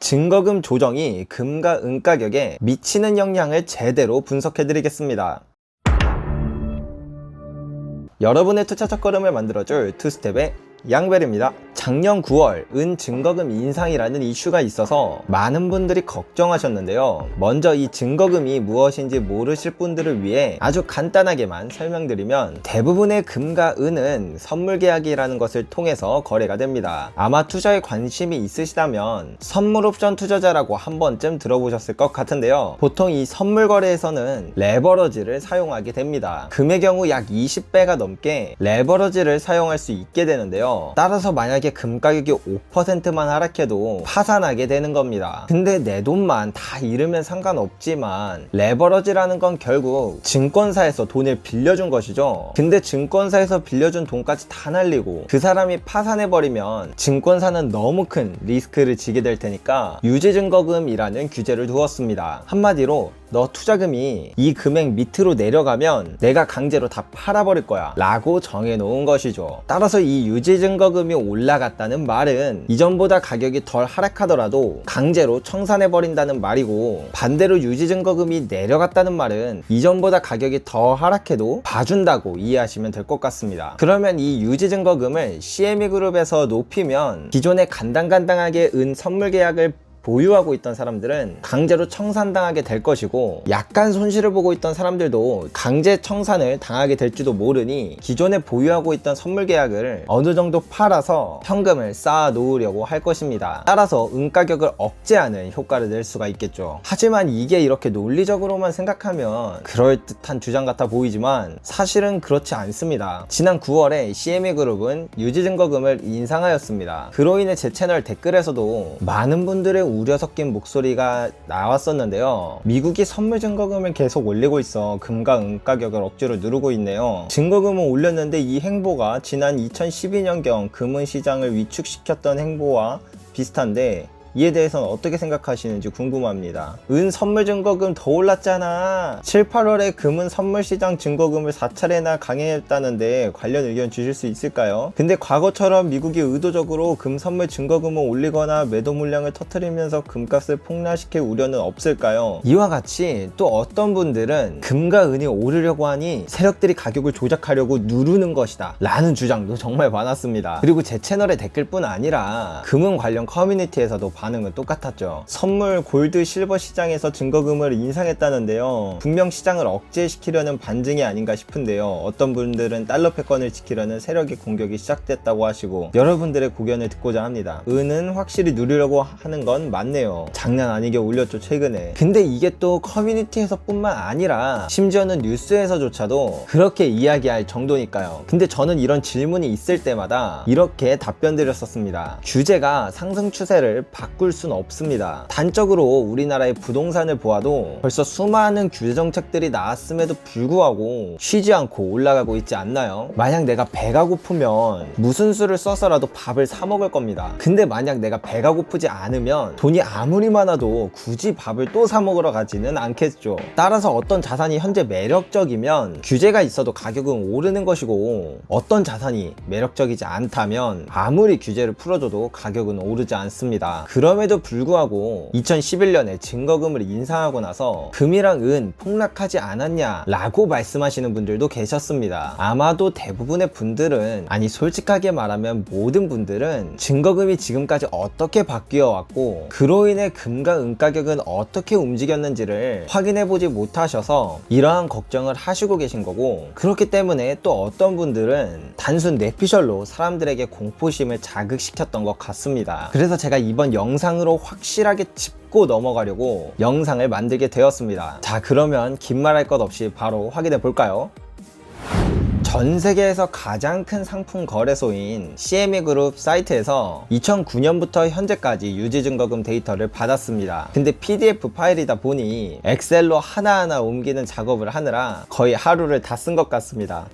증거금 조정이 금과 은 가격에 미치는 영향을 제대로 분석해 드리겠습니다. 여러분의 투자 첫걸음을 만들어줄 투스텝의 양벨입니다. 작년 9월 은 증거금 인상이라는 이슈가 있어서 많은 분들이 걱정하셨는데요. 먼저 이 증거금이 무엇인지 모르실 분들을 위해 아주 간단하게만 설명드리면 대부분의 금과 은은 선물 계약이라는 것을 통해서 거래가 됩니다. 아마 투자에 관심이 있으시다면 선물 옵션 투자자라고 한 번쯤 들어보셨을 것 같은데요. 보통 이 선물 거래에서는 레버러지를 사용하게 됩니다. 금의 경우 약 20배가 넘게 레버러지를 사용할 수 있게 되는데요. 따라서 만약에 금 가격이 5%만 하락해도 파산하게 되는 겁니다. 근데 내 돈만 다 잃으면 상관없지만 레버러지라는 건 결국 증권사에서 돈을 빌려준 것이죠. 근데 증권사에서 빌려준 돈까지 다 날리고 그 사람이 파산해버리면 증권사는 너무 큰 리스크를 지게 될 테니까 유지증거금이라는 규제를 두었습니다. 한마디로 너 투자금이 이 금액 밑으로 내려가면 내가 강제로 다 팔아버릴 거야. 라고 정해놓은 것이죠. 따라서 이 유지증거금이 올라갔다는 말은 이전보다 가격이 덜 하락하더라도 강제로 청산해버린다는 말이고 반대로 유지증거금이 내려갔다는 말은 이전보다 가격이 더 하락해도 봐준다고 이해하시면 될 것 같습니다. 그러면 이 유지증거금을 CME 그룹에서 높이면 기존에 간당간당하게 은 선물 계약을 보유하고 있던 사람들은 강제로 청산당하게 될 것이고 약간 손실을 보고 있던 사람들도 강제 청산을 당하게 될지도 모르니 기존에 보유하고 있던 선물 계약을 어느 정도 팔아서 현금을 쌓아 놓으려고 할 것입니다. 따라서 은 가격을 억제하는 효과를 낼 수가 있겠죠. 하지만 이게 이렇게 논리적으로만 생각하면 그럴듯한 주장 같아 보이지만 사실은 그렇지 않습니다. 지난 9월에 CME 그룹은 유지증거금을 인상하였습니다. 그로 인해 제 채널 댓글에서도 많은 분들의 우려 섞인 목소리가 나왔었는데요. 미국이 선물 증거금을 계속 올리고 있어 금과 은 가격을 억지로 누르고 있네요. 증거금은 올렸는데 이 행보가 지난 2012년경 금은 시장을 위축시켰던 행보와 비슷한데 이에 대해서는 어떻게 생각하시는지 궁금합니다. 은 선물 증거금 더 올랐잖아. 7, 8월에 금은 선물 시장 증거금을 4차례나 강행했다는데 관련 의견 주실 수 있을까요? 근데 과거처럼 미국이 의도적으로 금 선물 증거금을 올리거나 매도 물량을 터트리면서 금값을 폭락시킬 우려는 없을까요? 이와 같이 또 어떤 분들은 금과 은이 오르려고 하니 세력들이 가격을 조작하려고 누르는 것이다 라는 주장도 정말 많았습니다. 그리고 제 채널의 댓글뿐 아니라 금은 관련 커뮤니티에서도 반 응은 똑같았죠. 선물 골드 실버 시장에서 증거금을 인상했다는데요. 분명 시장을 억제시키려는 반증이 아닌가 싶은데요. 어떤 분들은 달러 패권을 지키려는 세력의 공격이 시작됐다고 하시고 여러분들의 고견을 듣고자 합니다. 은은 확실히 누리려고 하는 건 맞네요. 장난 아니게 올렸죠 최근에. 근데 이게 또 커뮤니티에서뿐만 아니라 심지어는 뉴스에서조차도 그렇게 이야기할 정도니까요. 근데 저는 이런 질문이 있을 때마다 이렇게 답변 드렸었습니다. 규제가 상승 추세를 바꿀 순 없습니다. 단적으로 우리나라의 부동산을 보아도 벌써 수많은 규제 정책들이 나왔음에도 불구하고 쉬지 않고 올라가고 있지 않나요? 만약 내가 배가 고프면 무슨 수를 써서라도 밥을 사 먹을 겁니다. 근데 만약 내가 배가 고프지 않으면 돈이 아무리 많아도 굳이 밥을 또 사 먹으러 가지는 않겠죠. 따라서 어떤 자산이 현재 매력적이면 규제가 있어도 가격은 오르는 것이고 어떤 자산이 매력적이지 않다면 아무리 규제를 풀어줘도 가격은 오르지 않습니다. 그 럼에도 불구하고 2011년에 증거금을 인상하고 나서 금이랑 은 폭락하지 않았냐 라고 말씀하시는 분들도 계셨습니다. 아마도 대부분의 분들은 아니 솔직하게 말하면 모든 분들은 증거금이 지금까지 어떻게 바뀌어 왔고 그로 인해 금과 은 가격은 어떻게 움직였는지를 확인해 보지 못하셔서 이러한 걱정을 하시고 계신 거고 그렇기 때문에 또 어떤 분들은 단순 뇌피셜로 사람들에게 공포심을 자극시켰던 것 같습니다. 그래서 제가 이번 영상으로 확실하게 짚고 넘어가려고 영상을 만들게 되었습니다. 자, 그러면 긴 말 할 것 없이 바로 확인해 볼까요? 전 세계에서 가장 큰 상품 거래소인 CME 그룹 사이트에서 2009년부터 현재까지 유지증거금 데이터를 받았습니다. 근데 PDF 파일이다 보니 엑셀로 하나하나 옮기는 작업을 하느라 거의 하루를 다 쓴 것 같습니다.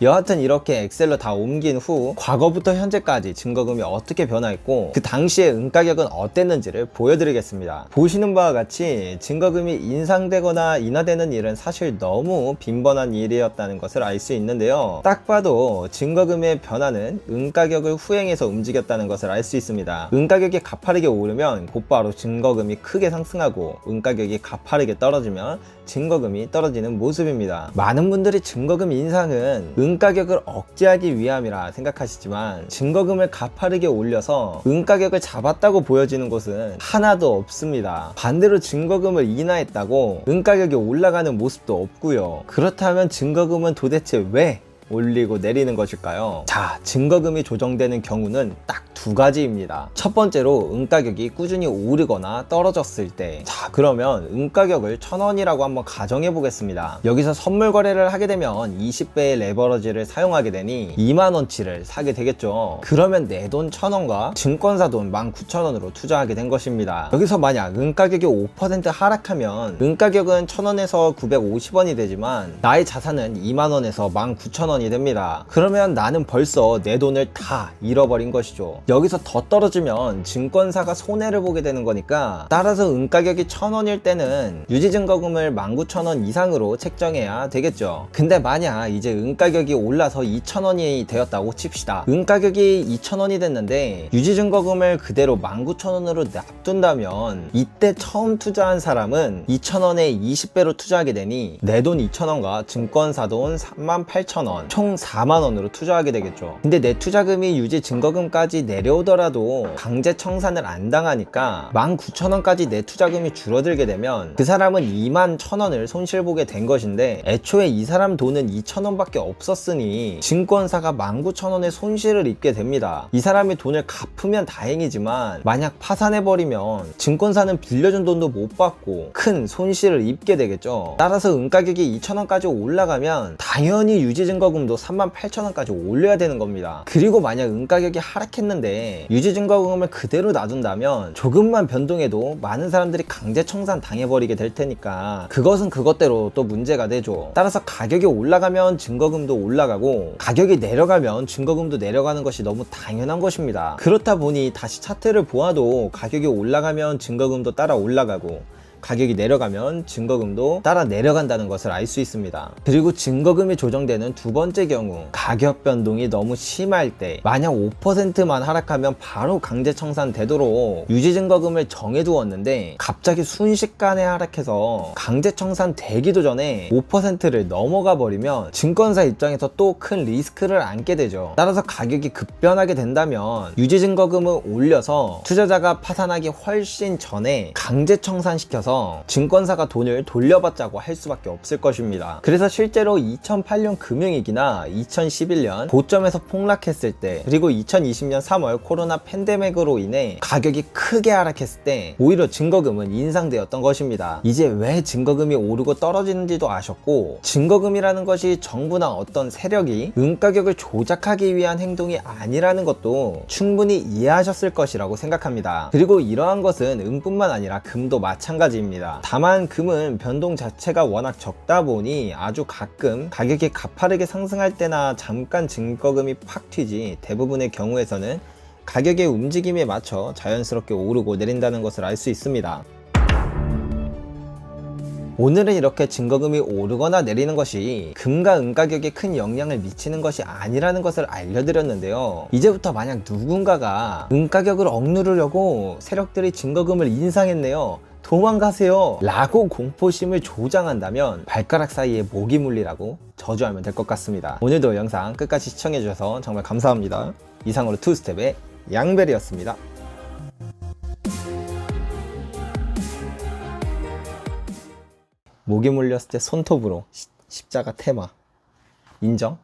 여하튼 이렇게 엑셀로 다 옮긴 후 과거부터 현재까지 증거금이 어떻게 변화했고 그 당시의 은가격은 어땠는지를 보여드리겠습니다. 보시는 바와 같이 증거금이 인상되거나 인하되는 일은 사실 너무 빈번한 일이었다는 것을 알 수 있는데요. 딱 봐도 증거금의 변화는 은가격을 후행해서 움직였다는 것을 알 수 있습니다. 은가격이 가파르게 오르면 곧바로 증거금이 크게 상승하고 은가격이 가파르게 떨어지면 증거금이 떨어지는 모습입니다. 많은 분들이 증거금 인상은 은 가격을 억제하기 위함이라 생각하시지만 증거금을 가파르게 올려서 은가격을 잡았다고 보여지는 곳은 하나도 없습니다. 반대로 증거금을 인하했다고 은가격이 올라가는 모습도 없고요. 그렇다면 증거금은 도대체 왜 올리고 내리는 것일까요? 자, 증거금이 조정되는 경우는 딱 두 가지입니다. 첫 번째로 은가격이 꾸준히 오르거나 떨어졌을 때. 자, 그러면 은가격을 천 원이라고 한번 가정해 보겠습니다. 여기서 선물 거래를 하게 되면 20배의 레버러지를 사용하게 되니 2만 원치를 사게 되겠죠. 그러면 내 돈 천 원과 증권사 돈 19,000원으로 투자하게 된 것입니다. 여기서 만약 은가격이 5% 하락하면 은가격은 천 원에서 950원이 되지만 나의 자산은 2만 원에서 19,000원이 됩니다. 그러면 나는 벌써 내 돈을 다 잃어버린 것이죠. 여기서 더 떨어지면 증권사가 손해를 보게 되는 거니까 따라서 은가격이 천 원일 때는 유지증거금을 19,000원 이상으로 책정해야 되겠죠. 근데 만약 이제 은가격이 올라서 2,000원이 되었다고 칩시다. 은가격이 2,000원이 됐는데 유지증거금을 그대로 19,000원으로 놔둔다면 이때 처음 투자한 사람은 2,000원에 20배로 투자하게 되니 내 돈 2,000원과 증권사 돈 38,000원 총 4만원으로 투자하게 되겠죠. 근데 내 투자금이 유지증거금까지 내 려오더라도 강제 청산을 안 당하니까 19,000원까지 내 투자금이 줄어들게 되면 그 사람은 2만 1,000원을 손실 보게 된 것인데 애초에 이 사람 돈은 2,000원밖에 없었으니 증권사가 19,000원의 손실을 입게 됩니다. 이 사람이 돈을 갚으면 다행이지만 만약 파산해버리면 증권사는 빌려준 돈도 못 받고 큰 손실을 입게 되겠죠. 따라서 은가격이 2,000원까지 올라가면 당연히 유지증거금도 38,000원까지 올려야 되는 겁니다. 그리고 만약 은가격이 하락했는데 유지 증거금을 그대로 놔둔다면 조금만 변동해도 많은 사람들이 강제 청산 당해버리게 될 테니까 그것은 그것대로 또 문제가 되죠. 따라서 가격이 올라가면 증거금도 올라가고 가격이 내려가면 증거금도 내려가는 것이 너무 당연한 것입니다. 그렇다 보니 다시 차트를 보아도 가격이 올라가면 증거금도 따라 올라가고 가격이 내려가면 증거금도 따라 내려간다는 것을 알 수 있습니다. 그리고 증거금이 조정되는 두 번째 경우 가격 변동이 너무 심할 때 만약 5%만 하락하면 바로 강제 청산되도록 유지 증거금을 정해두었는데 갑자기 순식간에 하락해서 강제 청산되기도 전에 5%를 넘어가 버리면 증권사 입장에서 또 큰 리스크를 안게 되죠. 따라서 가격이 급변하게 된다면 유지 증거금을 올려서 투자자가 파산하기 훨씬 전에 강제 청산시켜서 증권사가 돈을 돌려받자고 할 수밖에 없을 것입니다. 그래서 실제로 2008년 금융위기나 2011년 고점에서 폭락했을 때 그리고 2020년 3월 코로나 팬데믹으로 인해 가격이 크게 하락했을 때 오히려 증거금은 인상되었던 것입니다. 이제 왜 증거금이 오르고 떨어지는지도 아셨고 증거금이라는 것이 정부나 어떤 세력이 은가격을 조작하기 위한 행동이 아니라는 것도 충분히 이해하셨을 것이라고 생각합니다. 그리고 이러한 것은 은뿐만 아니라 금도 마찬가지 입니다. 다만 금은 변동 자체가 워낙 적다 보니 아주 가끔 가격이 가파르게 상승할 때나 잠깐 증거금이 팍 튀지 대부분의 경우에서는 가격의 움직임에 맞춰 자연스럽게 오르고 내린다는 것을 알 수 있습니다. 오늘은 이렇게 증거금이 오르거나 내리는 것이 금과 은 가격에 큰 영향을 미치는 것이 아니라는 것을 알려드렸는데요. 이제부터 만약 누군가가 은 가격을 억누르려고 세력들이 증거금을 인상했네요. 도망가세요 라고 공포심을 조장한다면 발가락 사이에 모기 물리라고 저주하면 될 것 같습니다. 오늘도 영상 끝까지 시청해주셔서 정말 감사합니다. 이상으로 투스텝의 양벨이었습니다. 모기 물렸을 때 손톱으로 시- 십자가 테마 인정?